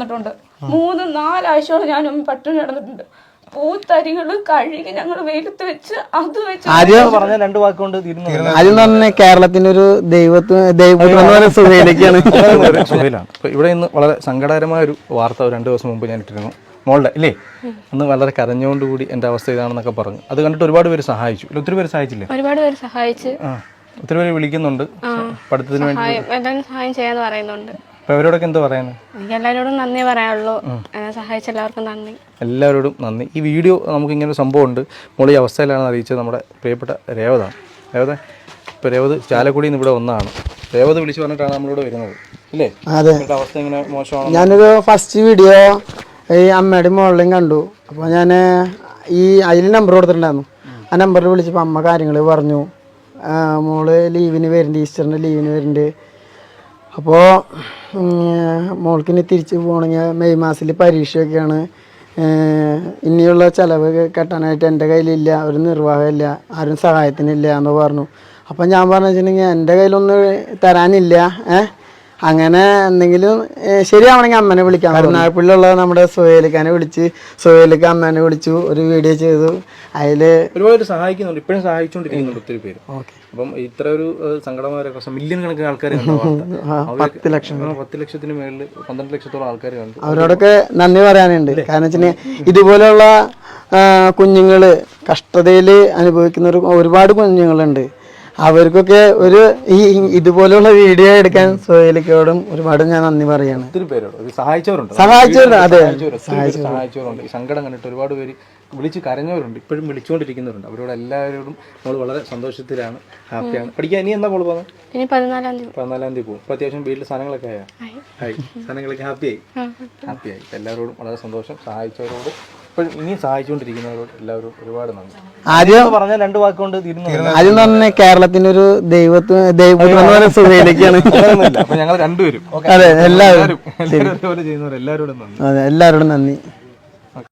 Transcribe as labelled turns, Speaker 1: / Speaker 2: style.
Speaker 1: നടന്നിട്ടുണ്ട് മൂന്ന് നാലാഴ്ചയോളം ഞാൻ പട്ടിണി കിടന്നിട്ടുണ്ട്. പൂത്തരികൾ കഴുകി ഞങ്ങൾ വെയിലത്ത് വെച്ച് അത് വെച്ച്
Speaker 2: ആദ്യം
Speaker 3: പറഞ്ഞ രണ്ട് വാക്കുകൊണ്ട് തീരുന്നു
Speaker 2: ആദ്യം തന്നെ കേരളത്തിന്റെ ഒരു ദൈവത്തിന് എന്ന്
Speaker 3: സുഹൈലാണ്. ഇവിടെ ഇന്ന് വളരെ സങ്കടകരമായ ഒരു വാർത്ത രണ്ടു ദിവസം മുമ്പ് ഞാൻ ഇട്ടിരുന്നു. മോളുടെ ഇല്ലേ? അന്ന് വളരെ കരഞ്ഞുകൊണ്ടുകൂടി എന്റെ അവസ്ഥ ഇതാണെന്നൊക്കെ പറഞ്ഞു. അത് കണ്ടിട്ട് ഒരുപാട് പേര് സഹായിച്ചു. ഒത്തിരി പേര് സഹായിച്ചില്ലേ?
Speaker 4: ഒരുപാട് പേര് സഹായിച്ചു.
Speaker 3: ആ ഒത്തിരി പേര് വിളിക്കുന്നുണ്ട്. പഠിത്തത്തിന് വേണ്ടി
Speaker 4: സഹായം ചെയ്യാന്ന് പറയുന്നുണ്ട്.
Speaker 3: അപ്പോൾ അവരോടൊക്കെ എന്താ പറയുന്നത്
Speaker 4: എനിക്ക് എല്ലാവരോടും നന്ദി പറയാനുള്ളൂ. എന്നെ സഹായിച്ച എല്ലാവർക്കും നന്ദി.
Speaker 3: എല്ലാവരോടും നന്ദി. ഈ വീഡിയോ നമുക്ക് ഇങ്ങനെ ഒരു സംഭവമുണ്ട്. മോളി ഈ അവസ്ഥയിലാണെന്ന് അറിയിച്ചത് നമ്മുടെ പ്രിയപ്പെട്ട രേവതാണ് രേവത ഇപ്പോൾ രേവത് ചാലക്കുടിയിൽ നിന്ന് ഇവിടെ ഒന്നാണ്. രേവത് വിളിച്ചു പറഞ്ഞിട്ടാണ് നമ്മളിവിടെ വരുന്നത്. ഇല്ലേ?
Speaker 2: അതെ.
Speaker 3: അവസ്ഥ ഇങ്ങനെ മോശമാണ്
Speaker 2: ഞാനൊരു ഫസ്റ്റ് വീഡിയോ ഈ അമ്മയുടെ മോളിലും കണ്ടു. അപ്പോൾ ഞാൻ ഈ അതിൽ നമ്പർ കൊടുത്തിട്ടുണ്ടായിരുന്നു. ആ നമ്പറിൽ വിളിച്ചപ്പോൾ അമ്മ കാര്യങ്ങൾ പറഞ്ഞു. മോൾ ലീവിന് വരുന്നുണ്ട് ഈസ്റ്ററിന്റെ ലീവിന് വരുന്നുണ്ട് അപ്പോൾ മോൾക്കിനെ തിരിച്ച് പോകണമെങ്കിൽ മെയ് മാസത്തിൽ പരീക്ഷയൊക്കെയാണ്. ഇനിയുള്ള ചിലവ് കെട്ടാനായിട്ട് എന്റെ കയ്യിലില്ല ഒരു നിർവാഹമില്ല ആരും സഹായത്തിനില്ല എന്ന് പറഞ്ഞു. അപ്പം ഞാൻ പറഞ്ഞു വെച്ചിട്ടുണ്ടെങ്കിൽ എന്റെ കയ്യിലൊന്നും തരാനില്ല ഏഹ് അങ്ങനെ എന്തെങ്കിലും ശരിയാവണമെങ്കിൽ അമ്മനെ വിളിക്കാം കരുനാഗപ്പള്ളിയുള്ള നമ്മുടെ സുഹേലിക്കാനെ വിളിച്ച് സുഹേലിക്ക് അമ്മനെ വിളിച്ചു ഒരു വീഡിയോ ചെയ്തു. അതിൽ
Speaker 3: ഒരുപാട് സഹായിക്കുന്നുണ്ട്. ഇപ്പോഴും സഹായിച്ചുകൊണ്ടിരിക്കുന്നുണ്ട് ഒത്തിരി പേര്. അപ്പം ഇത്ര ഒരു സങ്കടമായ പ്രശ്നം. മില്യൺ കണക്കിന് ആൾക്കാർ.
Speaker 2: പത്ത് ലക്ഷം
Speaker 3: പത്ത് ലക്ഷത്തിന് മേളിൽ പന്ത്രണ്ട് ലക്ഷത്തോളം ആൾക്കാർ കണ്ടു.
Speaker 2: അവരോടൊക്കെ നന്ദി പറയാനുണ്ട്. കാരണം വെച്ചിട്ടുണ്ടെങ്കിൽ ഇതുപോലെയുള്ള കുഞ്ഞുങ്ങൾ കഷ്ടതയിൽ അനുഭവിക്കുന്ന ഒരുപാട് കുഞ്ഞുങ്ങളുണ്ട്. അവർക്കൊക്കെ ഒരു ഈ ഇതുപോലെയുള്ള വീഡിയോ എടുക്കാൻ സോയലിക്കോടും ഒരുപാട് ഞാൻ നന്ദി പറയാണ്.
Speaker 3: ഒത്തിരി പേരോട്. സഹായിച്ചവരുണ്ട്.
Speaker 2: സഹായിച്ചവരുണ്ട്, അതെ.
Speaker 3: സഹായിച്ചവരുണ്ട്. സങ്കടം കണ്ടിട്ട് ഒരുപാട് പേര് വിളിച്ച് കരഞ്ഞവരുണ്ട്. ഇപ്പോഴും വിളിച്ചുകൊണ്ടിരിക്കുന്നവരുണ്ട്. അവരോട് എല്ലാവരോടും നമ്മൾ വളരെ സന്തോഷത്തിലാണ് ഹാപ്പിയാണ്. പഠിക്കാൻ ഇനി എന്താ മോൾ പോകുന്നത്
Speaker 4: ഇനി പതിനാലാം തീയതി.
Speaker 3: പതിനാലാം തീയതി പോകും. അത്യാവശ്യം വീട്ടിൽ സാധനങ്ങളൊക്കെ ആയാ? ആയി. സാധനങ്ങളൊക്കെ ഹാപ്പിയായി? ഹാപ്പിയായി. എല്ലാവരോടും വളരെ സന്തോഷം. സഹായിച്ചവരോട് ഇപ്പോഴും ഇനി സഹായിച്ചുകൊണ്ടിരിക്കുന്നവരോട് എല്ലാവരും ഒരുപാട് നന്ദി.
Speaker 2: ആദ്യം
Speaker 3: പറഞ്ഞ രണ്ട് വാക്കുകൊണ്ട് തീരുന്നു
Speaker 2: ആദ്യം തന്നെ കേരളത്തിന്റെ ഒരു എന്ന് പറയുന്ന സുഹേലിക്കാണ്
Speaker 3: അപ്പൊ ഞങ്ങൾ രണ്ടുപേരും.
Speaker 2: അതെ എല്ലാവരും.
Speaker 3: എല്ലാവരോടും നന്ദി.
Speaker 2: അതെ എല്ലാവരോടും നന്ദി.